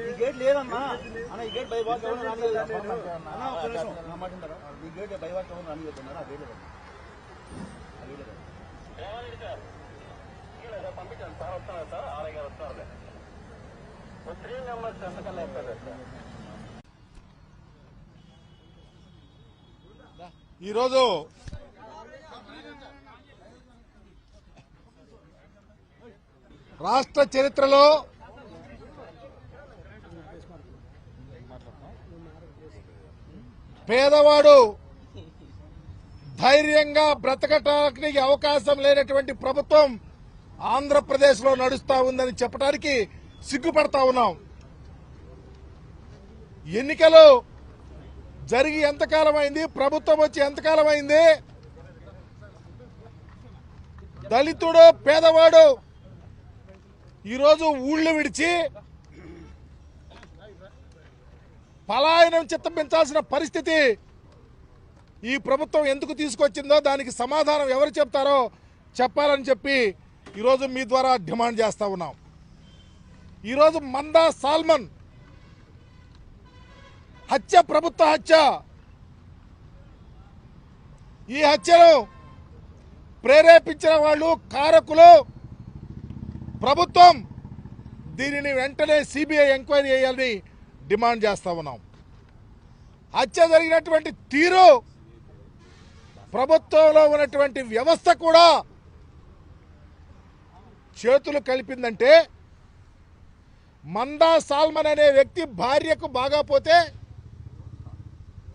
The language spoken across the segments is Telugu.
ఈ గేట్ లేదన్నా అన్న ఈ గేట్ బై వాక్ ఎవరు రానియదు అన్న ఒక్క నిమిషం నా మాట వింటారా? ఈ గేట్ బై వాక్ ఎవరు రానియదు అన్నారు అదే లేదు అదే లేదు ఈరోజు రాష్ట్ర చరిత్రలో పేదవాడు ధైర్యంగా బ్రతకటానికి అవకాశం లేనటువంటి ప్రభుత్వం ఆంధ్రప్రదేశ్లో నడుస్తా ఉందని చెప్పడానికి సిగ్గుపడతా ఉన్నాం. ఎన్నికలు జరిగి ఎంతకాలం అయింది ప్రభుత్వం వచ్చి ఎంతకాలం అయింది దళితుడు పేదవాడు ఈరోజు ఊళ్ళు విడిచి పలాయనం చిత్తపించాల్సిన పరిస్థితి ఈ ప్రభుత్వం ఎందుకు తీసుకొచ్చిందో దానికి సమాధానం ఎవరు చెప్తారో చెప్పాలని చెప్పి ఈరోజు మీ ద్వారా డిమాండ్ చేస్తా ఉన్నాం. ఈరోజు మందా సాల్మన్ హత్య ప్రభుత్వ హత్య. ఈ హత్యను ప్రేరేపించిన వాళ్ళు కారకులు. ప్రభుత్వం దీనిని వెంటనే సిబిఐ ఎంక్వైరీ చేయాలని డిమాండ్ చేస్తా ఉన్నాం. హత్య జరిగినటువంటి తీరు ప్రభుత్వంలో ఉన్నటువంటి వ్యవస్థ కూడా చేతులు కలిపిందంటే మందా సాల్మన్ అనే వ్యక్తి భార్యకు బాగా పోతే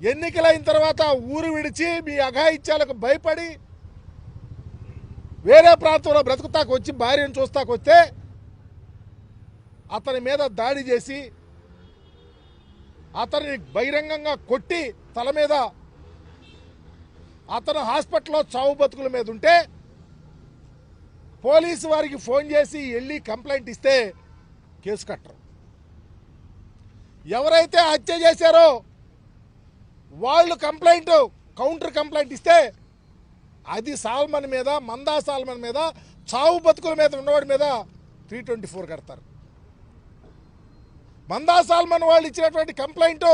ఎన్నికలైన తర్వాత ఊరు విడిచి మీ అఘాయిత్యాలకు భయపడి వేరే ప్రాంతంలో బ్రతుకుతాకు వచ్చి భార్యను చూస్తాకు వస్తే అతని మీద దాడి చేసి అతని బహిరంగంగా కొట్టి తల మీద అతను హాస్పిటల్లో చావు బతుకుల మీద ఉంటే పోలీసు వారికి ఫోన్ చేసి వెళ్ళి కంప్లైంట్ ఇస్తే కేసు కట్టరు. ఎవరైతే హత్య చేశారో వాళ్ళు కంప్లైంట్ కౌంటర్ కంప్లైంట్ ఇస్తే అది సాల్మన్ మీద మందా సాల్మన్ మీద చావు బతుకుల మీద ఉన్నవాడి మీద త్రీ ట్వంటీ ఫోర్ కడతారు. మందా సాల్మన్ వాళ్ళు ఇచ్చినటువంటి కంప్లైంట్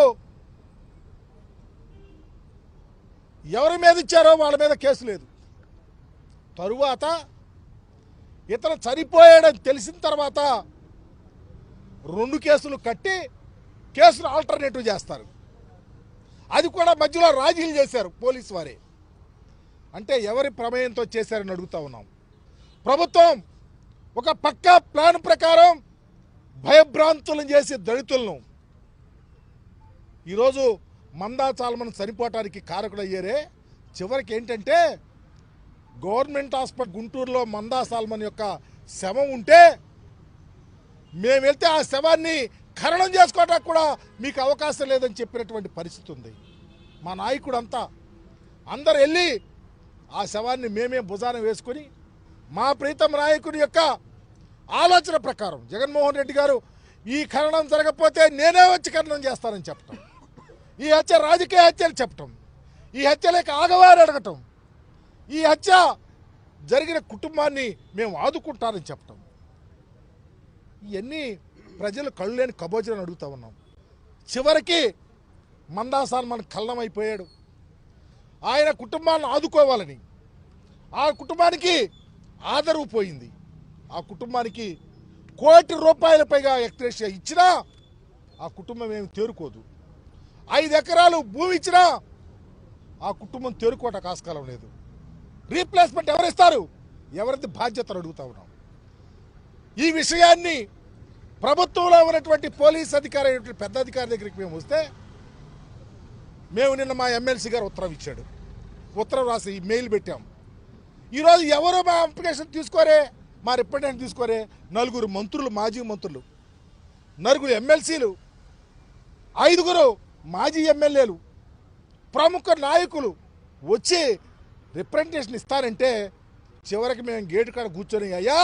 ఎవరి మీద ఇచ్చారో వాళ్ళ మీద కేసు లేదు. తరువాత ఇతను చనిపోయాడని తెలిసిన తర్వాత రెండు కేసులు కట్టి కేసును ఆల్టర్నేటివ్ చేస్తారు. అది కూడా మధ్యలో రాజీలు చేశారు పోలీసు వారే. అంటే ఎవరి ప్రమేయంతో చేశారని అడుగుతా ఉన్నాం. ప్రభుత్వం ఒక పక్కా ప్లాన్ ప్రకారం భయభ్రాంతులను చేసి దళితులను ఈరోజు మందా చాలమని చనిపోవటానికి కారకుడయ్యారే. చివరికి ఏంటంటే గవర్నమెంట్ హాస్పిటల్ గుంటూరులో మందా సాల్మన్ యొక్క శవం ఉంటే మేము వెళ్తే ఆ శవాన్ని ఖననం చేసుకోవడానికి కూడా మీకు అవకాశం లేదని చెప్పినటువంటి పరిస్థితి ఉంది. మా నాయకుడు అంతా అందరు వెళ్ళి ఆ శవాన్ని మేమే భుజాన వేసుకొని మా ప్రీతం నాయకుడి యొక్క ఆలోచన ప్రకారం జగన్మోహన్ రెడ్డి గారు ఈ ఖననం జరగకపోతే నేనే వచ్చి ఖననం చేస్తానని చెప్పటం. ఈ హత్య రాజకీయ హత్యలు చెప్పటం. ఈ హత్యలకు ఆగవారు అడగటం. ఈ హత్య జరిగిన కుటుంబాన్ని మేము ఆదుకుంటారని చెప్పటం. ఇవన్నీ ప్రజలు కళ్ళు లేని కబోజలను అడుగుతూ ఉన్నాం. చివరికి మందాసాన్ మన కళ్ళమైపోయాడు. ఆయన కుటుంబాన్ని ఆదుకోవాలని. ఆ కుటుంబానికి ఆదరవు పోయింది. ఆ కుటుంబానికి కోటి రూపాయల పైగా ఎక్స్ప్రెస్ ఇచ్చినా ఆ కుటుంబం ఏమి తేరుకోదు. ఐదు ఎకరాలు భూమి ఇచ్చినా ఆ కుటుంబం తేరుకోట కాస్కాలం లేదు. రీప్లేస్మెంట్ ఎవరిస్తారు? ఎవరిది బాధ్యతలు అడుగుతా ఉన్నాం. ఈ విషయాన్ని ప్రభుత్వంలో ఉన్నటువంటి పోలీస్ అధికారి పెద్ద అధికారి దగ్గరికి మేము వస్తే మేము నిన్న మా ఎమ్మెల్సీ గారు ఉత్తరం ఇచ్చాడు. ఉత్తరం రాసి మెయిల్ పెట్టాం. ఈరోజు ఎవరు మా అప్లికేషన్ తీసుకోరే? మా రిప్రజెంట్ తీసుకోరే? నలుగురు మంత్రులు మాజీ మంత్రులు. నలుగురు ఎమ్మెల్సీలు. ఐదుగురు మాజీ ఎమ్మెల్యేలు. ప్రముఖ నాయకులు వచ్చి రిప్రజెంటేషన్ ఇస్తారంటే చివరికి మేము గేటు కాడ కూర్చొని అయ్యా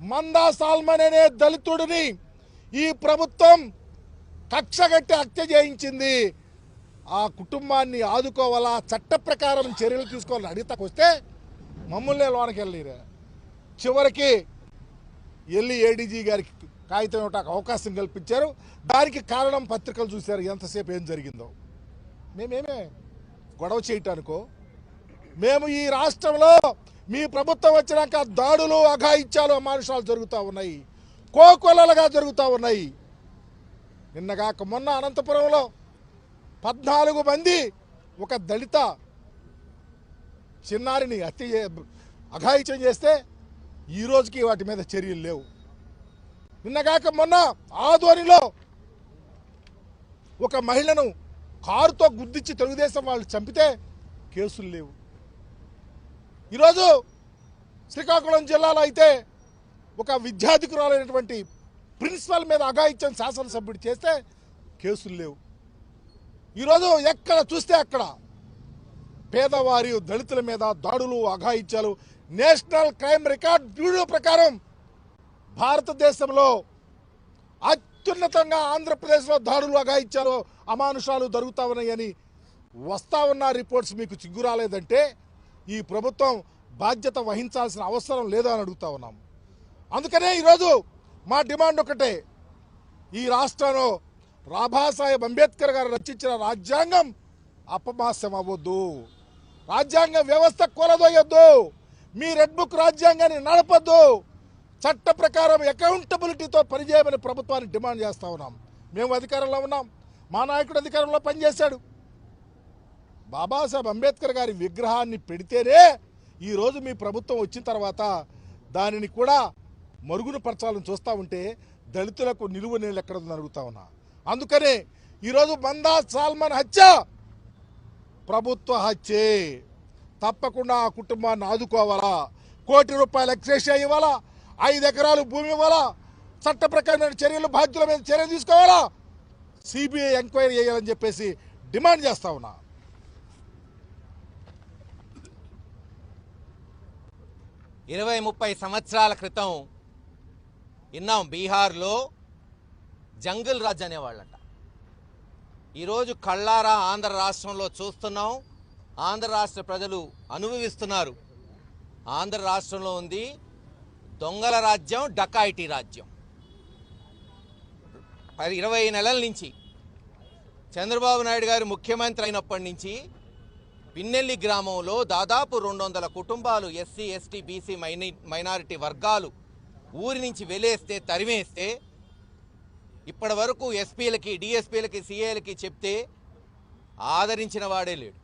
మందా సాల్మన్ అనే దళితుడిని ఈ ప్రభుత్వం కక్షగట్టి హత్య చేయించింది. ఆ కుటుంబాన్ని ఆదుకోవాలా చట్ట ప్రకారం చర్యలు తీసుకోవాలని అడిగితకు వస్తే మమ్మల్ని లోనికి వెళ్ళిరా. చివరికి వెళ్ళి ఏడీజీ గారికి కాగితం ఇవ్వటానికి అవకాశం కల్పించారు. దానికి కారణం పత్రికలు చూశారు. ఎంతసేపు ఏం జరిగిందో. మేమేమే గొడవ చేయటానికో. మేము ఈ రాష్ట్రంలో మీ ప్రభుత్వం వచ్చినాక దాడులు అఘాయిత్యాలు అమానుషాలు జరుగుతూ ఉన్నాయి. కోకొల్లలుగా జరుగుతూ ఉన్నాయి. నిన్నగాక మొన్న అనంతపురంలో పద్నాలుగు మంది ఒక దళిత చిన్నారిని హత్య అఘాయిత్యం చేస్తే ఈ రోజుకి వాటి మీద చర్యలు లేవు. నిన్నగాక మొన్న ఆధ్వర్యంలో ఒక మహిళను కారుతో గుద్దిచ్చి తెలుగుదేశం వాళ్ళు చంపితే కేసులు లేవు. ఈరోజు శ్రీకాకుళం జిల్లాలో అయితే ఒక విద్యాధికురాలైనటువంటి ప్రిన్సిపల్ మీద అఘాయిత్యం శాసనసభ్యుడు చేస్తే కేసులు లేవు. ఈరోజు ఎక్కడ చూస్తే అక్కడ పేదవారి దళితుల మీద దాడులు అఘాయిత్యాలు నేషనల్ క్రైమ్ రికార్డ్ బ్యూరో ప్రకారం భారతదేశంలో అత్యున్నతంగా ఆంధ్రప్రదేశ్లో దాడులు అఘాయిత్యాలు అమానుషాలు జరుగుతా ఉన్నాయని వస్తా ఉన్న రిపోర్ట్స్ మీకు చిగ్గు రాలేదంటే ఈ ప్రభుత్వం బాధ్యత వహించాల్సిన అవసరం లేదా అని అడుగుతా ఉన్నాం. అందుకనే ఈరోజు మా డిమాండ్ ఒకటే. ఈ రాష్ట్రంలో బాబాసాహెబ్ అంబేద్కర్ గారు రచించిన రాజ్యాంగం అపమాస్యం అవ్వద్దు. రాజ్యాంగ వ్యవస్థ కొలదొయ్యొద్దు మీ రెడ్ బుక్ రాజ్యాంగాన్ని నడపద్దు. చట్ట ప్రకారం అకౌంటబిలిటీతో పనిచేయమని ప్రభుత్వాన్ని డిమాండ్ చేస్తా ఉన్నాం. మేము అధికారంలో ఉన్నాం. మా నాయకుడు అధికారంలో పనిచేశాడు. బాబాసాహెబ్ అంబేద్కర్ గారి విగ్రహాన్ని పెడితేనే ఈరోజు మీ ప్రభుత్వం వచ్చిన తర్వాత దానిని కూడా మరుగున పరచాలని చూస్తూ ఉంటే దళితులకు నిలువ నీళ్ళు ఎక్కడ ఉందని అడుగుతా ఉన్నా. అందుకనే ఈరోజు బందా సాల్మన్ హత్య! ప్రభుత్వ హత్యే! తప్పకుండా ఆ కుటుంబాన్ని ఆదుకోవాలా. కోటి రూపాయలు ఎక్స్రేషియా ఇవ్వాలా. ఐదు ఎకరాలు భూమి ఇవ్వాలా. చట్ట ప్రకారమైన చర్యలు బాధ్యుల మీద చర్యలు తీసుకోవాలా. సిబిఐ ఎంక్వైరీ చేయాలని చెప్పేసి డిమాండ్ చేస్తా ఉన్నా. ఇరవై ముప్పై సంవత్సరాల క్రితం విన్నాం బీహార్లో జంగిల్ రాజ్ అనేవాళ్ళట. ఈరోజు కళ్ళారా ఆంధ్ర రాష్ట్రంలో చూస్తున్నాం. ఆంధ్ర రాష్ట్ర ప్రజలు అనుభవిస్తున్నారు. ఆంధ్ర రాష్ట్రంలో ఉంది దొంగల రాజ్యం డకాయిటీ రాజ్యం. పది ఇరవై నెలల నుంచి చంద్రబాబు నాయుడు గారు ముఖ్యమంత్రి అయినప్పటి నుంచి పిన్నెల్లి గ్రామంలో దాదాపు రెండు వందల కుటుంబాలు ఎస్సీ ఎస్టీ బీసీ మైని మైనారిటీ వర్గాలు ఊరి నుంచి వెలేస్తే తరిమేస్తే ఇప్పటి వరకు ఎస్పీలకి డిఎస్పీలకి సీఏలకి చెప్తే ఆదరించిన వాడే లేడు.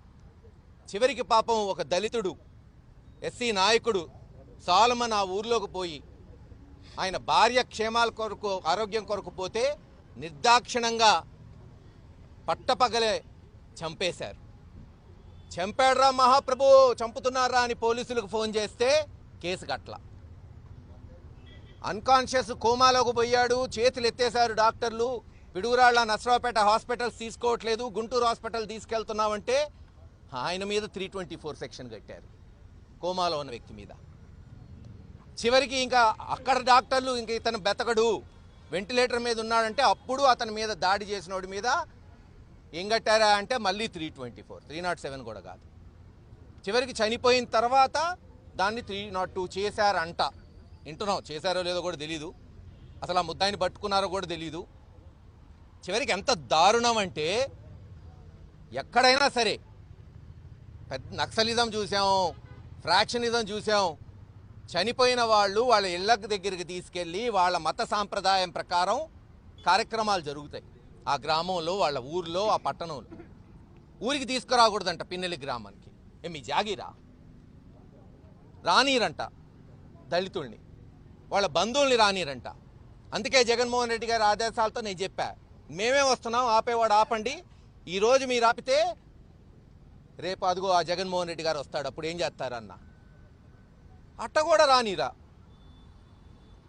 చివరికి పాపం ఒక దళితుడు ఎస్సీ నాయకుడు సాలమన్ ఆ ఊర్లోకి పోయి ఆయన భార్య క్షేమాల కొరకు ఆరోగ్యం కొరకు పోతే నిర్దాక్షిణంగా పట్టపగలే చంపేశారు. చంపాడ్రా మహాప్రభు చంపుతున్నారా అని పోలీసులకు ఫోన్ చేస్తే కేసు కట్ల అన్కాన్షియస్ కోమాలోకి పోయాడు చేతులు ఎత్తేశారు డాక్టర్లు. పిడుగురాళ్ళ నసరావుపేట హాస్పిటల్స్ తీసుకోవట్లేదు గుంటూరు హాస్పిటల్ తీసుకెళ్తున్నామంటే ఆయన మీద త్రీ ట్వంటీ ఫోర్ సెక్షన్ కట్టారు కోమాలో ఉన్న వ్యక్తి మీద. చివరికి ఇంకా అక్కడ డాక్టర్లు ఇంక ఇతను బెతకడు. వెంటిలేటర్ మీద ఉన్నాడంటే అప్పుడు అతని మీద దాడి చేసినోడి మీద ఏం కట్టారా అంటే మళ్ళీ three twenty four three not seven కూడా కాదు. చివరికి చనిపోయిన తర్వాత దాన్ని త్రీ నాట్ టూ చేశారంట. వింటున్నాం చేశారో లేదో కూడా తెలీదు. అసలు ఆ ముద్దాయిని పట్టుకున్నారో కూడా తెలీదు. చివరికి ఎంత దారుణం అంటే ఎక్కడైనా సరే పెద్ద నక్సలిజం చూసాం ఫ్రాక్షనిజం చూసాం. చనిపోయిన వాళ్ళు వాళ్ళ ఇళ్ళ దగ్గరికి తీసుకెళ్ళి వాళ్ళ మత సాంప్రదాయం ప్రకారం కార్యక్రమాలు జరుగుతాయి. ఆ గ్రామంలో వాళ్ళ ఊర్లో ఆ పట్టణంలో. ఊరికి తీసుకురాకూడదంట పిన్నెల్లి గ్రామానికి. ఏ మీ జాగిరా? రానీరంట దళితుల్ని. వాళ్ళ బంధువుల్ని రానీరంట. అందుకే జగన్మోహన్ రెడ్డి గారి ఆదేశాలతో నేను చెప్పా. మేమే వస్తున్నాం ఆపేవాడు ఆపండి. ఈరోజు మీరు ఆపితే రేపు అదిగో ఆ జగన్మోహన్ రెడ్డి గారు వస్తాడు. అప్పుడు ఏం చేస్తారన్న? అట్ట కూడా రానిరా.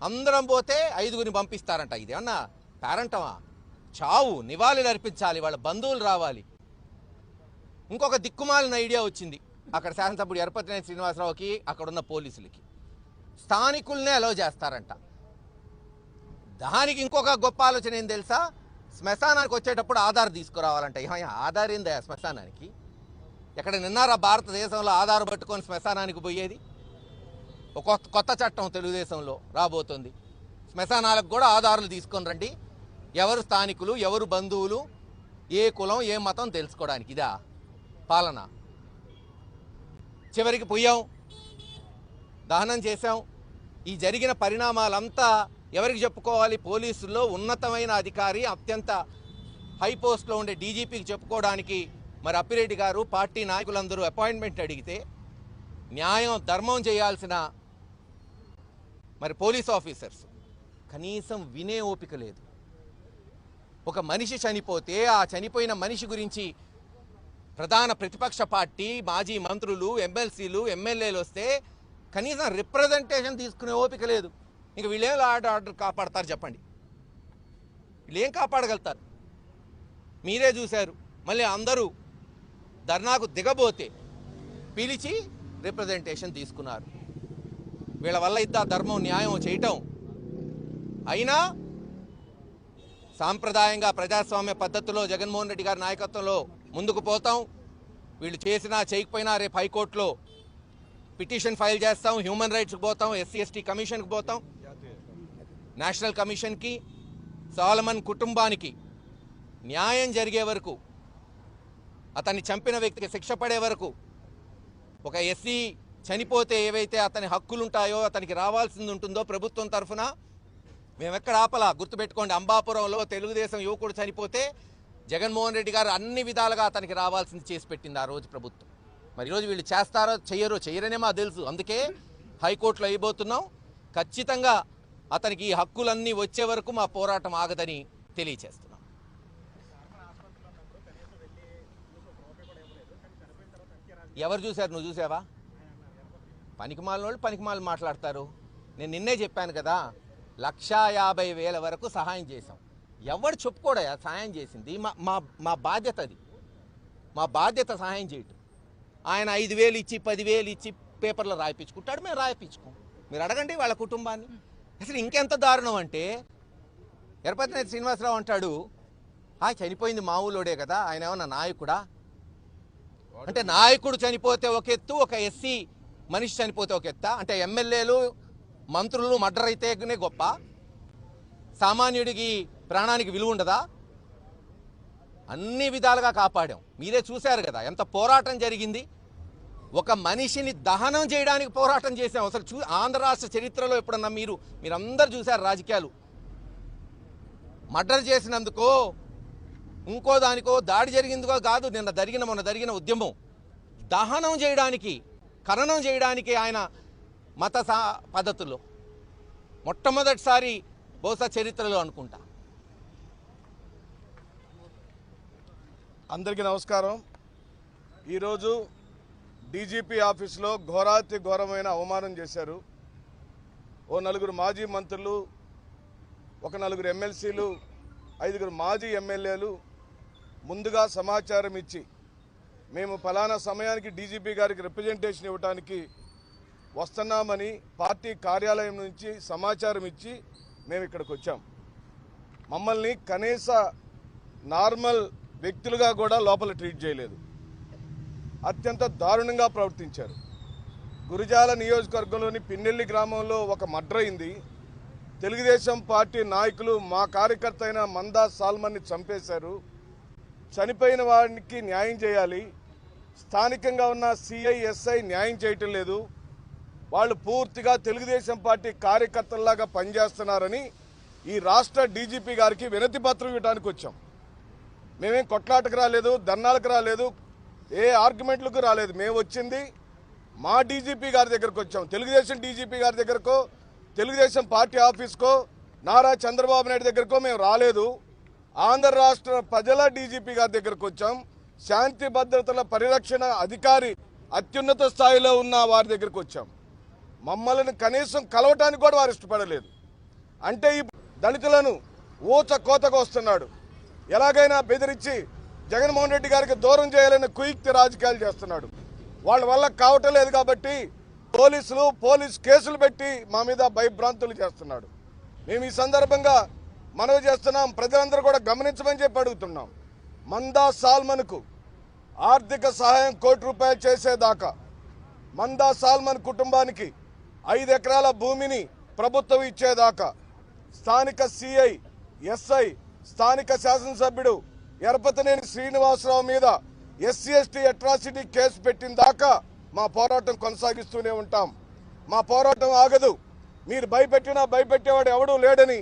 అందరం పోతే ఐదుగురిని పంపిస్తారంట. ఇది పేరంటమా? చావు నివాళులు అర్పించాలి వాళ్ళ బంధువులు రావాలి. ఇంకొక దిక్కుమాలిన ఐడియా వచ్చింది. అక్కడ శాసనసభ్యుడు ఎరపతినేని శ్రీనివాసరావుకి అక్కడ ఉన్న పోలీసులకి. స్థానికుల్నే అలౌ చేస్తారంట. దానికి ఇంకొక గొప్ప ఆలోచన ఏం తెలుసా? శ్మశానానికి వచ్చేటప్పుడు ఆధార్ తీసుకురావాలంట. ఏమయ్యా ఆధార్ ఏందా శ్మశానానికి? ఎక్కడ నిన్నారా భారతదేశంలో ఆధార్ పట్టుకొని శ్మశానానికి పోయేది? ఒక కొత్త కొత్త చట్టం తెలుగుదేశంలో రాబోతుంది. శ్మశానాలకు కూడా ఆధారాలు తీసుకొని రండి. ఎవరు స్థానికులు ఎవరు బంధువులు ఏ కులం ఏ మతం తెలుసుకోవడానికి ఇదా పాలన. చివరికి పోయాం దహనం చేశాం. ఈ జరిగిన పరిణామాలంతా ఎవరికి చెప్పుకోవాలి? పోలీసుల్లో ఉన్నతమైన అధికారి అత్యంత హై పోస్ట్లో ఉండే డీజీపీకి చెప్పుకోవడానికి మరి అప్పిరెడ్డి గారు పార్టీ నాయకులందరూ అపాయింట్మెంట్ అడిగితే న్యాయం ధర్మం చేయాల్సిన మరి పోలీస్ ఆఫీసర్స్ కనీసం వినే ఓపిక లేదు. ఒక మనిషి చనిపోతే ఆ చనిపోయిన మనిషి గురించి ప్రధాన ప్రతిపక్ష పార్టీ మాజీ మంత్రులు ఎమ్మెల్సీలు ఎమ్మెల్యేలు వస్తే కనీసం రిప్రజెంటేషన్ తీసుకునే ఓపిక లేదు. ఇంక వీళ్ళేం ఆర్డర్ ఆర్డర్ కాపాడతారు చెప్పండి. వీళ్ళు ఏం కాపాడగలుగుతారు? మీరే చూశారు. మళ్ళీ అందరూ ధర్నాకు దిగబోతే పిలిచి రిప్రజెంటేషన్ తీసుకున్నారు. వీళ్ళ వల్ల ఇద్దా ధర్మం న్యాయం చేయటం. అయినా సాంప్రదాయంగా ప్రజాస్వామ్య పద్ధతిలో జగన్మోహన్ రెడ్డి గారి నాయకత్వంలో ముందుకు పోతాం. వీళ్ళు చేసినా చేయకపోయినా రేపు హైకోర్టులో పిటిషన్ ఫైల్ చేస్తాం. హ్యూమన్ రైట్స్కి పోతాం. ఎస్సీ ఎస్టీ కమిషన్కి పోతాం. నేషనల్ కమిషన్కి సాలమన్ కుటుంబానికి న్యాయం జరిగే వరకు అతన్ని చంపిన వ్యక్తికి శిక్ష పడే వరకు ఒక ఎస్సీ చనిపోతే ఏవైతే అతని హక్కులుంటాయో అతనికి రావాల్సింది ఉంటుందో ప్రభుత్వం తరఫున మేము ఎక్కడ ఆపలా? గుర్తుపెట్టుకోండి అంబాపురంలో తెలుగుదేశం యువకుడు చనిపోతే జగన్మోహన్ రెడ్డి గారు అన్ని విధాలుగా అతనికి రావాల్సింది చేసి పెట్టింది ఆ రోజు ప్రభుత్వం. మరి ఈరోజు వీళ్ళు చేస్తారో చెయ్యరో చెయ్యరనే మాకు తెలుసు. అందుకే హైకోర్టులో అయిపోతున్నాం ఖచ్చితంగా అతనికి ఈ హక్కులన్నీ వచ్చే వరకు మా పోరాటం ఆగదని తెలియచేస్తున్నాం. ఎవరు చూశారు? నువ్వు చూసావా పనికిమాలిన వాళ్ళు పనికిమాలు మాట్లాడతారు. నేను నిన్నే చెప్పాను కదా లక్షా యాభై వేల వరకు సహాయం చేశాం. ఎవడు చెప్పుకోడా సహాయం చేసింది. మా మా మా బాధ్యత అది. మా బాధ్యత సహాయం చేయటం. ఆయన ఐదు వేలు ఇచ్చి పదివేలు ఇచ్చి పేపర్లో రాయిపించుకుంటాడు మేము రాయిపించుకోం. మీరు అడగండి వాళ్ళ కుటుంబాన్ని. అసలు ఇంకెంత దారుణం అంటే ఎరపతినేని శ్రీనివాసరావు అంటాడు ఆ చనిపోయింది మా ఊళ్ళోడే కదా ఆయన ఏమన్నా నాయకుడా? అంటే నాయకుడు చనిపోతే ఒక ఎత్తు ఒక ఎస్సీ మనిషి చనిపోతే ఒక ఎత్త? అంటే ఎమ్మెల్యేలు మంత్రులు మర్డర్ అయితేనే గొప్ప. సామాన్యుడికి ప్రాణానికి విలువ ఉండదా? అన్ని విధాలుగా కాపాడాం. మీరే చూశారు కదా ఎంత పోరాటం జరిగింది. ఒక మనిషిని దహనం చేయడానికి పోరాటం చేశాం. అసలు చూ ఆంధ్ర రాష్ట్ర చరిత్రలో ఎప్పుడన్నా మీరు మీరందరూ చూశారు రాజకీయాలు. మర్డర్ చేసినందుకో ఇంకో దానికో దాడి జరిగిందికో కాదు నిన్న జరిగిన మొన్న జరిగిన ఉద్యమం. దహనం చేయడానికి ఖననం చేయడానికి ఆయన మత సా పద్ధతుల్లో మొట్టమొదటిసారి బహుశా చరిత్రలో అనుకుంటా. అందరికీ నమస్కారం. ఈరోజు డీజీపీ ఆఫీస్లో ఘోరాతి ఘోరమైన అవమానం చేశారు. ఓ నలుగురు మాజీ మంత్రులు ఒక నలుగురు ఎమ్మెల్సీలు ఐదుగురు మాజీ ఎమ్మెల్యేలు ముందుగా సమాచారం ఇచ్చి మేము ఫలానా సమయానికి డీజీపీ గారికి రిప్రజెంటేషన్ ఇవ్వడానికి వస్తున్నామని పార్టీ కార్యాలయం నుంచి సమాచారం ఇచ్చి మేము ఇక్కడికి వచ్చాం. మమ్మల్ని కనీస నార్మల్ వ్యక్తులుగా కూడా లోపల ట్రీట్ చేయలేదు. అత్యంత దారుణంగా ప్రవర్తించారు. గురిజాల నియోజకవర్గంలోని పిన్నెల్లి గ్రామంలో ఒక మడ్రైంది తెలుగుదేశం పార్టీ నాయకులు మా కార్యకర్త అయిన మందా సాల్మన్ని చంపేశారు. చనిపోయిన వారికి న్యాయం చేయాలి. స్థానికంగా ఉన్న సిఐఎస్ఐ న్యాయం చేయటం లేదు. వాళ్ళు పూర్తిగా తెలుగుదేశం పార్టీ కార్యకర్తల్లాగా పనిచేస్తున్నారని ఈ రాష్ట్ర డీజీపీ గారికి వినతి పత్రం ఇవ్వడానికి వచ్చాం. మేమేం కొట్లాటకు రాలేదు ధర్నాలకు రాలేదు ఏ ఆర్గ్యుమెంట్లకు రాలేదు. మేము వచ్చింది మా డీజీపీ గారి దగ్గరకు వచ్చాం. తెలుగుదేశం డీజీపీ గారి దగ్గరకో తెలుగుదేశం పార్టీ ఆఫీస్కో నారా చంద్రబాబు నాయుడు దగ్గరకో మేము రాలేదు. ఆంధ్ర రాష్ట్ర ప్రజల డీజీపీ గారి దగ్గరకు వచ్చాం. శాంతి భద్రతల పరిరక్షణ అధికారి అత్యున్నత స్థాయిలో ఉన్న వారి దగ్గరకు వచ్చాం. మమ్మల్ని కనీసం కలవటానికి కూడా వారు ఇష్టపడలేదు. అంటే ఈ దళితులను ఊచ కోతకు వస్తున్నాడు. ఎలాగైనా బెదిరించి జగన్మోహన్ రెడ్డి గారికి దూరం చేయాలని కుయుక్తి రాజకీయాలు చేస్తున్నాడు. వాళ్ళ వల్ల కావటం లేదు కాబట్టి పోలీసులు పోలీస్ కేసులు పెట్టి మా మీద భయభ్రాంతులు చేస్తున్నాడు. మేము ఈ సందర్భంగా మనవి చేస్తున్నాం ప్రజలందరూ కూడా గమనించమని చెప్పి అడుగుతున్నాం. మందా సాల్మన్కు ఆర్థిక సహాయం కోటి రూపాయలు చేసేదాకా. మందా సాల్మన్ కుటుంబానికి ఐదు ఎకరాల భూమిని ప్రభుత్వం ఇచ్చేదాకా స్థానిక సిఐ ఎస్ఐ స్థానిక శాసనసభ్యుడు ఎరపతనేని శ్రీనివాసరావు మీద ఎస్సీ ఎస్టీ అట్రాసిటీ కేసు పెట్టిన దాకా మా పోరాటం కొనసాగిస్తూనే ఉంటాం. మా పోరాటం ఆగదు. మీరు భయపెట్టినా భయపెట్టేవాడు ఎవడూ లేడని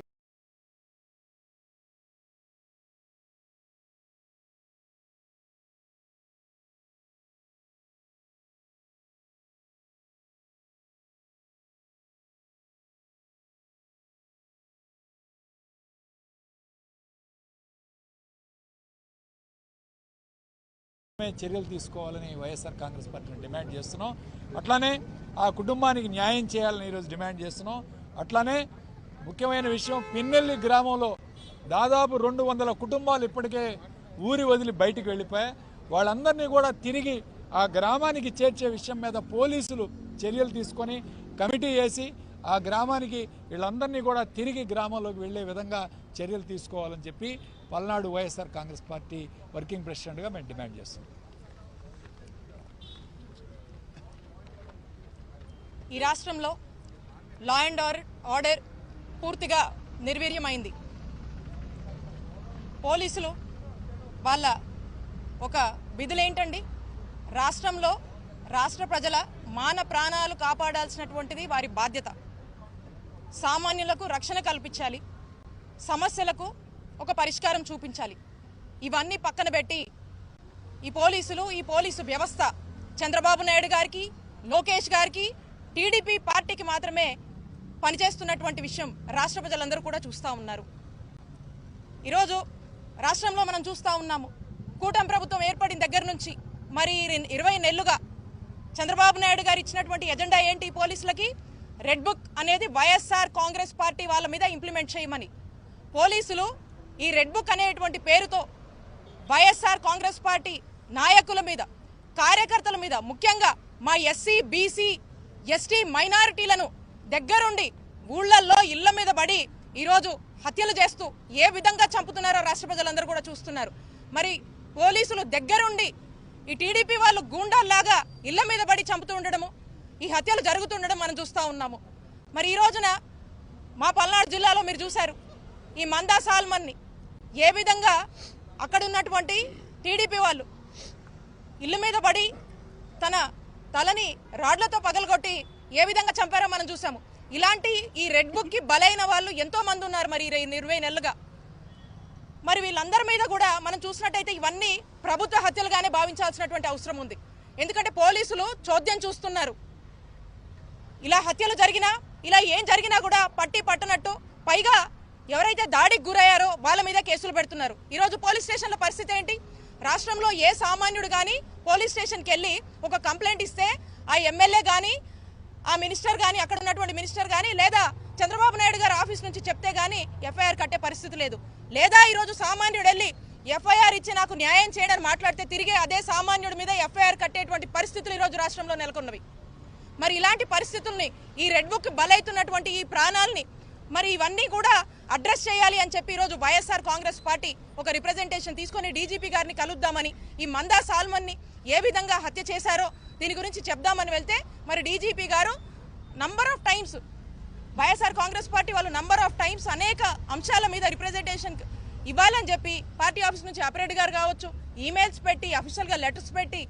చర్యలు తీసుకోవాలని వైఎస్ఆర్ కాంగ్రెస్ పార్టీని డిమాండ్ చేస్తున్నాం. అట్లానే ఆ కుటుంబానికి న్యాయం చేయాలని ఈరోజు డిమాండ్ చేస్తున్నాం. అట్లానే ముఖ్యమైన విషయం పిన్నెల్లి గ్రామంలో దాదాపు రెండు వందల కుటుంబాలు ఇప్పటికే ఊరి వదిలి బయటికి వెళ్ళిపోయాయి. వాళ్ళందరినీ కూడా తిరిగి ఆ గ్రామానికి చేర్చే విషయం మీద పోలీసులు చర్యలు తీసుకొని కమిటీ వేసి ఆ గ్రామానికి వీళ్ళందరినీ కూడా తిరిగి గ్రామంలోకి వెళ్ళే విధంగా చర్యలు తీసుకోవాలని చెప్పి Palnadu YSR Congress party working ప్రెసిడెంట్గా మేము డిమాండ్ చేస్తున్నాం. ఈ రాష్ట్రంలో లా అండ్ ఆర్డర్ పూర్తిగా నిర్వీర్యమైంది. పోలీసులు వాళ్ళ ఒక విధులేంటండి? రాష్ట్రంలో రాష్ట్ర ప్రజల మాన ప్రాణాలు కాపాడాల్సినటువంటిది వారి బాధ్యత. సామాన్యులకు రక్షణ కల్పించాలి. సమస్యలకు ఒక పరిష్కారం చూపించాలి. ఇవన్నీ పక్కన పెట్టి ఈ పోలీసులు ఈ పోలీసు వ్యవస్థ చంద్రబాబు నాయుడు గారికి లోకేష్ గారికి టీడీపీ పార్టీకి మాత్రమే పనిచేస్తున్నటువంటి విషయం రాష్ట్ర ప్రజలందరూ కూడా చూస్తూ ఉన్నారు. ఈరోజు రాష్ట్రంలో మనం చూస్తూ ఉన్నాము. కూటమి ప్రభుత్వం ఏర్పడిన దగ్గర నుంచి మరి ఇరవై నెలలుగా చంద్రబాబు నాయుడు గారు ఇచ్చినటువంటి ఎజెండా ఏంటి ఈ పోలీసులకి? రెడ్ బుక్ అనేది వైఎస్ఆర్ కాంగ్రెస్ పార్టీ వాళ్ళ మీద ఇంప్లిమెంట్ చేయమని. పోలీసులు ఈ రెడ్ బుక్ అనేటువంటి పేరుతో వైఎస్ఆర్ కాంగ్రెస్ పార్టీ నాయకుల మీద కార్యకర్తల మీద ముఖ్యంగా మా ఎస్సీ బీసీ ఎస్టీ మైనారిటీలను దగ్గరుండి ఊళ్ళల్లో ఇళ్ళ మీద పడి ఈరోజు హత్యలు చేస్తూ ఏ విధంగా చంపుతున్నారో రాష్ట్ర ప్రజలందరూ కూడా చూస్తున్నారు. మరి పోలీసులు దగ్గరుండి ఈ టీడీపీ వాళ్ళు గూండాల్లాగా ఇళ్ళ మీద పడి చంపుతూ ఉండడము ఈ హత్యలు జరుగుతుండడం మనం చూస్తూ ఉన్నాము. మరి ఈ రోజున మా పల్నాడు జిల్లాలో మీరు చూశారు ఈ మందా సాల్మన్ని ఏ విధంగా అక్కడ ఉన్నటువంటి టీడీపీ వాళ్ళు ఇల్లు మీద పడి తన తలని రాడ్లతో పగలగొట్టి ఏ విధంగా చంపారో మనం చూసాము. ఇలాంటి ఈ రెడ్ బుక్కి బలైన వాళ్ళు ఎంతో మంది ఉన్నారు మరి ఇరవై నెలలుగా. మరి వీళ్ళందరి మీద కూడా మనం చూసినట్టయితే ఇవన్నీ ప్రభుత్వ హత్యలుగానే భావించాల్సినటువంటి అవసరం ఉంది. ఎందుకంటే పోలీసులు చోద్యం చూస్తున్నారు. ఇలా హత్యలు జరిగినా ఇలా ఏం జరిగినా కూడా పట్టి పట్టనట్టు పైగా ఎవరైతే దాడికి గురయ్యారో వాళ్ళ మీద కేసులు పెడుతున్నారు. ఈరోజు పోలీస్ స్టేషన్ల పరిస్థితి ఏంటి? రాష్ట్రంలో ఏ సామాన్యుడు కానీ పోలీస్ స్టేషన్కి వెళ్ళి ఒక కంప్లైంట్ ఇస్తే ఆ ఎమ్మెల్యే కానీ ఆ మినిస్టర్ కానీ అక్కడ ఉన్నటువంటి మినిస్టర్ కానీ లేదా చంద్రబాబు నాయుడు గారు ఆఫీస్ నుంచి చెప్తే కానీ ఎఫ్ఐఆర్ కట్టే పరిస్థితి లేదు. లేదా ఈరోజు సామాన్యుడు వెళ్ళి ఎఫ్ఐఆర్ ఇచ్చి నాకు న్యాయం చేయడానికి మాట్లాడితే తిరిగి అదే సామాన్యుడి మీద ఎఫ్ఐఆర్ కట్టేటువంటి పరిస్థితులు ఈరోజు రాష్ట్రంలో నెలకొన్నవి. మరి ఇలాంటి పరిస్థితుల్ని ఈ రెడ్ బుక్ బలైతున్నటువంటి ఈ ప్రాణాలని మరి ఇవన్నీ కూడా అడ్రస్ చేయాలి అని చెప్పి ఈరోజు వైఎస్ఆర్ కాంగ్రెస్ పార్టీ ఒక రిప్రజెంటేషన్ తీసుకొని డీజీపీ గారిని కలుద్దామని ఈ మందా సాల్మన్ని ఏ విధంగా హత్య చేశారో దీని గురించి చెప్దామని వెళ్తే మరి డీజీపీ గారు number of times YSR Congress party వాళ్ళు నంబర్ ఆఫ్ టైమ్స్ అనేక అంశాల మీద రిప్రజెంటేషన్ ఇవ్వాలని చెప్పి పార్టీ ఆఫీస్ నుంచి ఆపరేటర్ గారు కావచ్చు ఈమెయిల్స్ పెట్టి అఫీషియల్గా లెటర్స్ పెట్టి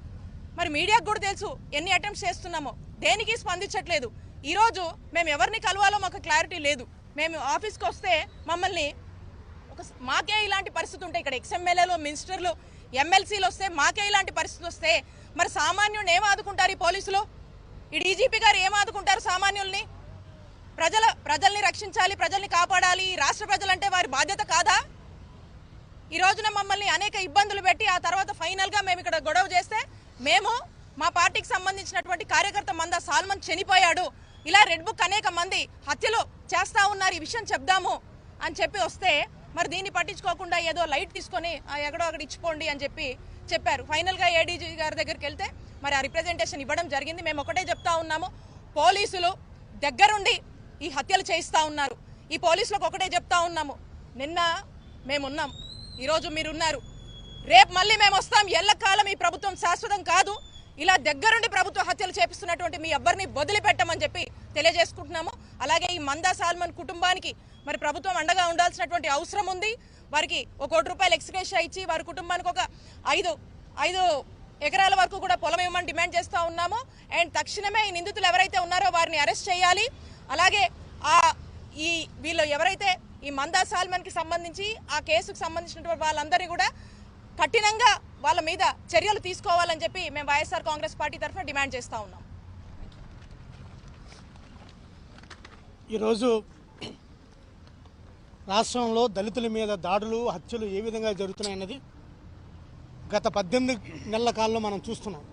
మరి మీడియాకు కూడా తెలుసు ఎన్ని అటెంప్ట్స్ చేస్తున్నామో. దేనికి స్పందించట్లేదు. ఈరోజు మేము ఎవరిని కలవాలో మాకు క్లారిటీ లేదు. మేము ఆఫీస్కి వస్తే మమ్మల్ని ఒక మాకే ఇలాంటి పరిస్థితి ఉంటాయి ఇక్కడ ఎక్స్ఎమ్మెల్యేలు మినిస్టర్లు ఎమ్మెల్సీలు వస్తే మాకే ఇలాంటి పరిస్థితి వస్తే మరి సామాన్యుడిని ఏం ఆదుకుంటారు ఈ పోలీసులు? ఈ డీజీపీ గారు ఏం ఆదుకుంటారు సామాన్యుల్ని? ప్రజల ప్రజల్ని రక్షించాలి ప్రజల్ని కాపాడాలి ఈ రాష్ట్ర ప్రజలంటే వారి బాధ్యత కాదా? ఈ రోజున మమ్మల్ని అనేక ఇబ్బందులు పెట్టి ఆ తర్వాత ఫైనల్గా మేము ఇక్కడ గొడవ చేస్తే మేము మా పార్టీకి సంబంధించినటువంటి కార్యకర్త మంద సాల్మన్ చనిపోయాడు. ఇలా రెడ్ బుక్ అనేక మంది హత్యలు చేస్తా ఉన్నారు. ఈ విషయం చెప్దాము అని చెప్పి వస్తే మరి దీన్ని పట్టించుకోకుండా ఏదో లైట్ తీసుకొని "ఆ, ఎక్కడో అక్కడ ఇచ్చిపోండి అని చెప్పి చెప్పారు. ఫైనల్గా ఏడీజీ గారి దగ్గరికి వెళ్తే మరి ఆ రిప్రజెంటేషన్ ఇవ్వడం జరిగింది. మేము ఒకటే చెప్తా ఉన్నాము. పోలీసులు దగ్గరుండి ఈ హత్యలు చేయిస్తూ ఉన్నారు. ఈ పోలీసులకు ఒకటే చెప్తా ఉన్నాము. నిన్న మేమున్నాం. ఈరోజు మీరున్నారు. రేపు మళ్ళీ మేము వస్తాం ఎల్లకాలం ఈ ప్రభుత్వం శాశ్వతం కాదు. ఇలా దగ్గరుండి ప్రభుత్వ హత్యలు చేపిస్తున్నటువంటి మీ ఎవ్వరిని వదిలిపెట్టమని చెప్పి తెలియజేసుకుంటున్నాము. అలాగే ఈ మందా సాల్మన్ కుటుంబానికి మరి ప్రభుత్వం అండగా ఉండాల్సినటువంటి అవసరం ఉంది. వారికి ఒక కోటి రూపాయలు ఎక్స్గ్రేషియా ఇచ్చి వారి కుటుంబానికి ఒక ఐదు ఐదు ఎకరాల వరకు కూడా పొలం ఇవ్వమని డిమాండ్ చేస్తూ ఉన్నాము. అండ్ తక్షణమే ఈ నిందితులు ఎవరైతే ఉన్నారో వారిని అరెస్ట్ చేయాలి. అలాగే ఆ ఈ వీళ్ళు ఎవరైతే ఈ మందా సాల్మన్కి సంబంధించి ఆ కేసుకు సంబంధించినటువంటి వాళ్ళందరినీ కూడా కఠినంగా వాళ్ళ మీద చర్యలు తీసుకోవాలని చెప్పి మేము వైఎస్ఆర్ కాంగ్రెస్ పార్టీ తరఫున డిమాండ్ చేస్తూ ఉన్నాం. ఈరోజు రాష్ట్రంలో దళితుల మీద దాడులు హత్యలు ఏ విధంగా జరుగుతున్నాయన్నది గత పద్దెనిమిది నెలల కాలంలో మనం చూస్తున్నాం.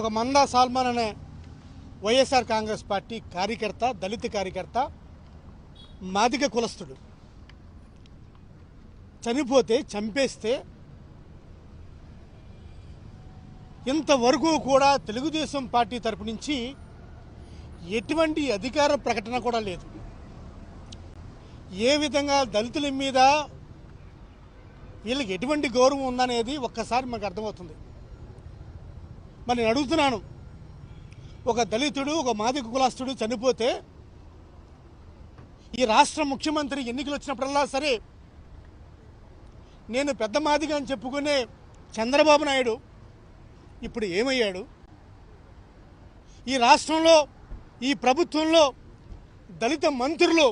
ఒక మందా సాల్మాన్ అనే వైఎస్ఆర్ కాంగ్రెస్ పార్టీ కార్యకర్త దళిత కార్యకర్త మాదిగ కులస్తుడు. చనిపోతే చంపేస్తే ఇంతవరకు కూడా తెలుగుదేశం పార్టీ తరపు నుంచి ఎటువంటి అధికార ప్రకటన కూడా లేదు. ఏ విధంగా దళితుల మీద వీళ్ళకి ఎటువంటి గౌరవం ఉందనేది ఒక్కసారి మనకు అర్థమవుతుంది. మరి నేను అడుగుతున్నాను ఒక దళితుడు ఒక మాదిక కులాస్తుడు చనిపోతే ఈ రాష్ట్ర ముఖ్యమంత్రి ఎన్నికలు వచ్చినప్పుడల్లా సరే నేను పెద్ద మాదిగా అని చెప్పుకునే చంద్రబాబు నాయుడు ఇప్పుడు ఏమయ్యాడు? ఈ రాష్ట్రంలో ఈ ప్రభుత్వంలో దళిత మంత్రులు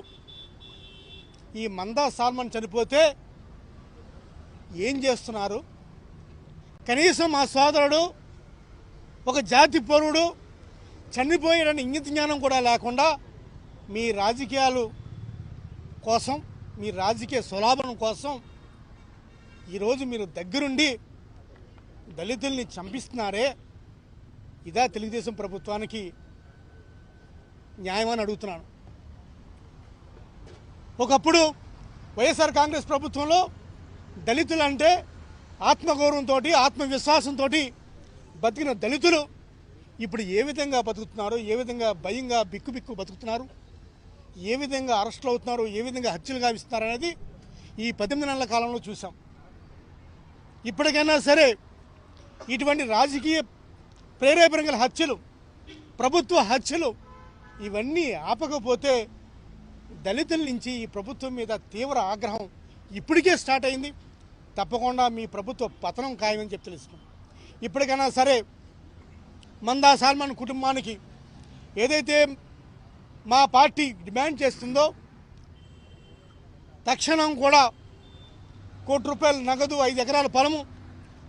ఈ మందా సాల్మన్ చనిపోతే ఏం చేస్తున్నారు? కనీసం మా సోదరుడు ఒక జాతి పౌరుడు చనిపోయాడని ఇంగిత జ్ఞానం కూడా లేకుండా మీ రాజకీయాలు కోసం మీ రాజకీయ సులాభనం కోసం ఈరోజు మీరు దగ్గరుండి దళితుల్ని చంపిస్తున్నారే ఇదా తెలుగుదేశం ప్రభుత్వానికి న్యాయమని అడుగుతున్నాను. ఒకప్పుడు వైఎస్ఆర్ కాంగ్రెస్ ప్రభుత్వంలో దళితులు అంటే ఆత్మగౌరవంతో ఆత్మవిశ్వాసంతో బతికిన దళితులు ఇప్పుడు ఏ విధంగా బతుకుతున్నారు ఏ విధంగా భయంగా బిక్కు బిక్కు బతుకుతున్నారు ఏ విధంగా అరెస్టులు అవుతున్నారు ఏ విధంగా హత్యలు గావిస్తున్నారు అనేది ఈ పద్దెనిమిది నెలల కాలంలో చూసాం ఇప్పటికైనా సరే ఇటువంటి రాజకీయ ప్రేరేపణ హత్యలు ప్రభుత్వ హత్యలు ఇవన్నీ ఆపకపోతే దళితుల నుంచి ఈ ప్రభుత్వం మీద తీవ్ర ఆగ్రహం ఇప్పటికే స్టార్ట్ అయింది. తప్పకుండా మీ ప్రభుత్వ పతనం ఖాయమని చెప్పి తెలుసుకున్నాం ఇప్పటికైనా సరే మందా సాల్మాన్ కుటుంబానికి ఏదైతే మా పార్టీ డిమాండ్ చేస్తుందో తక్షణం కూడా కోటి రూపాయలు నగదు ఐదు ఎకరాల పొలము.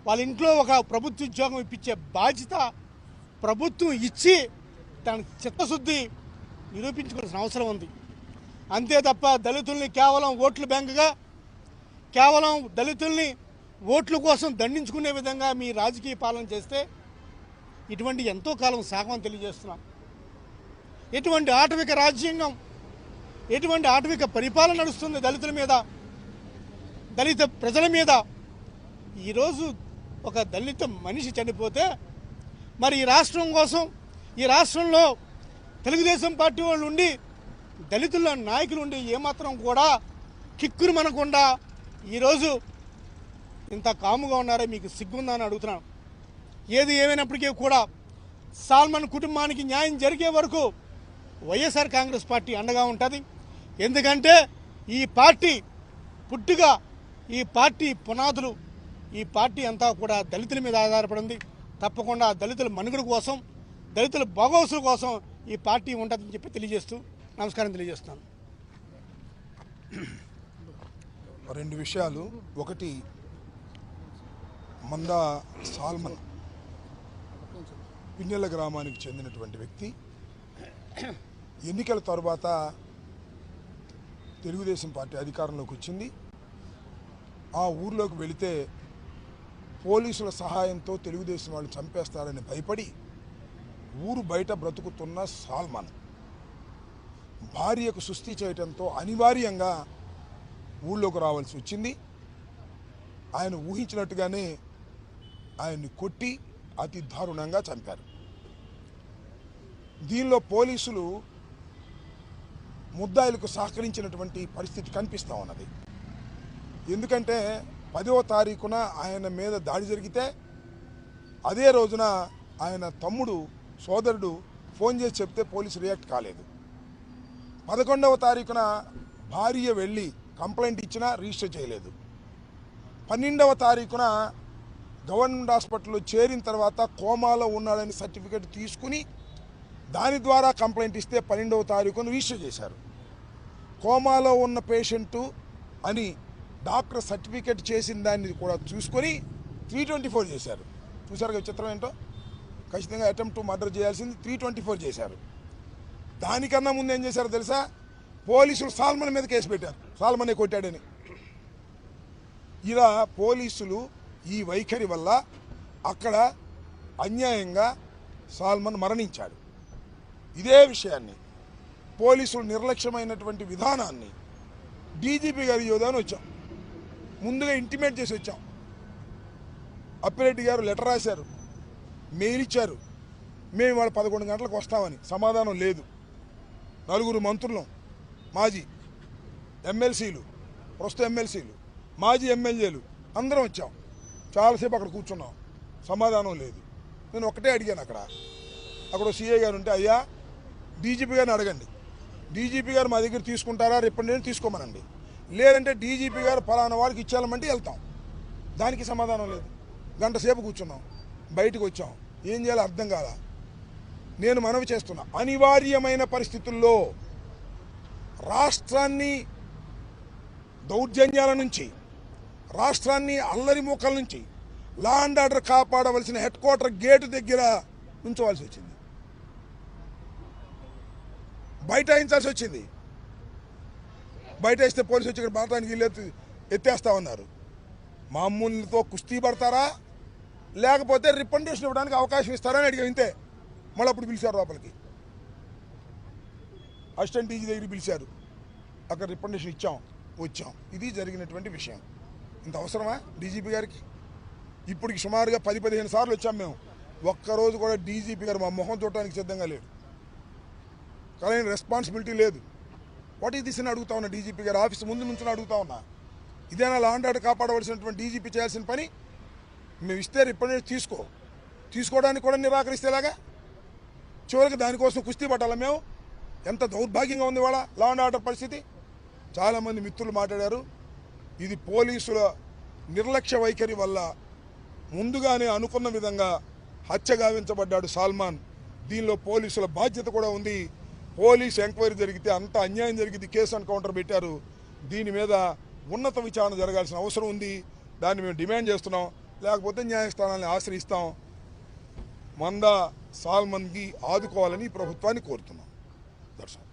వాళ్ళ ఇంట్లో ఒక ప్రభుత్వ ఉద్యోగం ఇప్పించే బాధ్యత ప్రభుత్వం ఇచ్చి తన చిత్తశుద్ధి నిరూపించుకోవాల్సిన అవసరం ఉంది. అంతే తప్ప దళితుల్ని కేవలం ఓట్ల బ్యాంకుగా కేవలం దళితుల్ని ఓట్ల కోసం దండించుకునే విధంగా మీ రాజకీయ పాలన చేస్తే ఇటువంటి ఎంతో కాలం సాగమని తెలియజేస్తున్నాం. ఎటువంటి ఆటవిక రాజ్యాంగం ఎటువంటి ఆటవిక పరిపాలన నడుస్తుంది దళితుల మీద? దళిత ప్రజల మీద ఈరోజు ఒక దళిత మనిషి చనిపోతే మరి ఈ రాష్ట్రం కోసం ఈ రాష్ట్రంలో తెలుగుదేశం పార్టీ వాళ్ళు ఉండి దళితుల నాయకులు ఉండి ఏమాత్రం కూడా కిక్కురు మనకుండా ఈరోజు ఇంత కాముగా ఉన్నారో మీకు సిగ్గుందా అని అడుగుతున్నాను. ఏది ఏమైనప్పటికీ కూడా సాల్మన్ కుటుంబానికి న్యాయం జరిగే వరకు వైఎస్ఆర్ కాంగ్రెస్ పార్టీ అండగా ఉంటుంది. ఎందుకంటే ఈ పార్టీ పుట్టుగా ఈ పార్టీ పునాదులు ఈ పార్టీ అంతా కూడా దళితుల మీద ఆధారపడింది. తప్పకుండా దళితుల మనుగడ కోసం దళితుల భగవసుల కోసం ఈ పార్టీ ఉంటుందని చెప్పి తెలియజేస్తూ నమస్కారం తెలియజేస్తున్నాను. రెండు విషయాలు. ఒకటి మందా సాల్మన్ పిన్నెల గ్రామానికి చెందినటువంటి వ్యక్తి. ఎన్నికల తర్వాత తెలుగుదేశం పార్టీ అధికారంలోకి వచ్చింది. ఆ ఊర్లోకి వెళితే పోలీసుల సహాయంతో తెలుగుదేశం వాళ్ళు చంపేస్తారని భయపడి ఊరు బయట బ్రతుకుతున్న సాల్మాన్. భార్యకు సుస్థి చేయటంతో అనివార్యంగా ఊళ్ళోకి రావాల్సి వచ్చింది. ఆయన ఊహించినట్టుగానే ఆయన్ని కొట్టి అతి దారుణంగా చంపారు. దీనిలో పోలీసులు ముద్దాయిలకు సహకరించినటువంటి పరిస్థితి కనిపిస్తూ ఉన్నది. ఎందుకంటే పదవ తారీఖున ఆయన మీద దాడి జరిగితే అదే రోజున ఆయన తమ్ముడు సోదరుడు ఫోన్ చేసి చెప్తే పోలీసు రియాక్ట్ కాలేదు. పదకొండవ తారీఖున భార్య వెళ్ళి కంప్లైంట్ ఇచ్చినా రిజిస్టర్ చేయలేదు. పన్నెండవ తారీఖున గవర్నమెంట్ హాస్పిటల్లో చేరిన తర్వాత కోమాలో ఉన్నాడని సర్టిఫికేట్ తీసుకుని దాని ద్వారా కంప్లైంట్ ఇస్తే పన్నెండవ తారీఖున రిజిస్టర్ చేశారు. కోమాలో ఉన్న పేషెంటు అని డాక్టర్ సర్టిఫికేట్ చేసిన దాన్ని కూడా చూసుకొని త్రీ ట్వంటీ ఫోర్ చేశారు. చూసారు విచిత్రం చిత్రం ఏంటో? ఖచ్చితంగా అటెంప్ట్ మర్డర్ చేయాల్సింది త్రీ ట్వంటీ ఫోర్ చేశారు. దానికన్నా ముందు ఏం చేశారో తెలుసా? పోలీసులు సాల్మన్ మీద కేసు పెట్టారు. సాల్మనే కొట్టాడని. ఇలా పోలీసులు ఈ వైఖరి వల్ల అక్కడ అన్యాయంగా సాల్మన్ మరణించాడు. ఇదే విషయాన్ని పోలీసులు నిర్లక్ష్యమైనటువంటి విధానాన్ని డీజీపీ గారి యోధాన్ని వచ్చాం. ముందుగా ఇంటిమేట్ చేసి వచ్చాం. అప్పిరెడ్డి గారు లెటర్ రాశారు. మెయిల్ ఇచ్చారు. మేము వాళ్ళు పదకొండు గంటలకు వస్తామని. సమాధానం లేదు. నలుగురు మంత్రులం. మాజీ ఎమ్మెల్సీలు. ప్రస్తుత ఎమ్మెల్సీలు. మాజీ ఎమ్మెల్యేలు. అందరం వచ్చాం. చాలాసేపు అక్కడ కూర్చున్నాం. సమాధానం లేదు. నేను ఒకటే అడిగాను అక్కడ. అక్కడ సీఏ గారు ఉంటే అయ్యా డీజీపీ గారిని అడగండి. డీజీపీ గారు మా దగ్గర తీసుకుంటారా? రేపటి నేను తీసుకోమనండి. లేదంటే డీజీపీ గారు ఫలానా వాడికి ఇచ్చేయాలంటే వెళ్తాం. దానికి సమాధానం లేదు. గంట సేపు కూర్చున్నాం. బయటకు వచ్చాం. ఏం చేయాలో అర్థం కాల. నేను మనవి చేస్తున్నా. అనివార్యమైన పరిస్థితుల్లో రాష్ట్రాన్ని దౌర్జన్యాల నుంచి రాష్ట్రాన్ని అల్లరి మూకల నుంచి లా అండ్ ఆర్డర్ కాపాడవలసిన హెడ్ క్వార్టర్ గేటు దగ్గర ఉంచవలసి వచ్చింది. బైఠాయించాల్సి వచ్చింది. బయట వేస్తే పోలీసు వచ్చి ఇక్కడ బాటానికి వీళ్ళు ఎత్తేస్తా ఉన్నారు. మామూలుతో కుస్తీ పడతారా? లేకపోతే రిప్రజెంటేషన్ ఇవ్వడానికి అవకాశం ఇస్తారని అడిగా ఇంతే. మళ్ళీ అప్పుడు పిలిచారు లోపలికి. అసిస్టెంట్ డీజీ దగ్గర పిలిచారు. అక్కడ రిప్రజెంటేషన్ ఇచ్చాం వచ్చాం. ఇది జరిగినటువంటి విషయం. ఇంత అవసరమా డీజీపీ గారికి? ఇప్పటికి సుమారుగా పది పదిహేను సార్లు వచ్చాం మేము. ఒక్కరోజు కూడా డీజీపీ గారు మా మొహం చూడటానికి సిద్ధంగా లేడు. కానీ రెస్పాన్సిబిలిటీ లేదు. వాట్ ఈస్ దిస్ అని అడుగుతా ఉన్నా డీజీపీ గారు? ఆఫీస్ ముందు నుంచి అడుగుతా ఉన్నా. ఇదేనా లా అండ్ ఆర్డర్ కాపాడవలసినటువంటి డీజీపీ చేయాల్సిన పని మేము ఇస్తే రిప్రజెంట్ తీసుకో. తీసుకోవడానికి కూడా నిరాకరిస్తేలాగా చివరికి దానికోసం కుస్తీ పట్టాలా మేము? ఎంత దౌర్భాగ్యంగా ఉంది వాళ్ళ లా అండ్ ఆర్డర్ పరిస్థితి. చాలామంది మిత్రులు మాట్లాడారు. ఇది పోలీసుల నిర్లక్ష్య వైఖరి వల్ల ముందుగానే అనుకున్న విధంగా హత్య గావించబడ్డాడు సాల్మాన్. దీనిలో పోలీసుల బాధ్యత కూడా ఉంది. పోలీస్ ఎంక్వైరీ జరిగితే అంత అన్యాయం జరిగింది కేసు ఎన్కౌంటర్ పెట్టారు. దీని మీద ఉన్నత విచారణ జరగాల్సిన అవసరం ఉంది. దాన్ని మేము డిమాండ్ చేస్తున్నాం. లేకపోతే న్యాయస్థానాన్ని ఆశ్రయిస్తాం. మంద సాల్మన్కి ఆదుకోవాలని ప్రభుత్వాన్ని కోరుతున్నాం. దర్శనం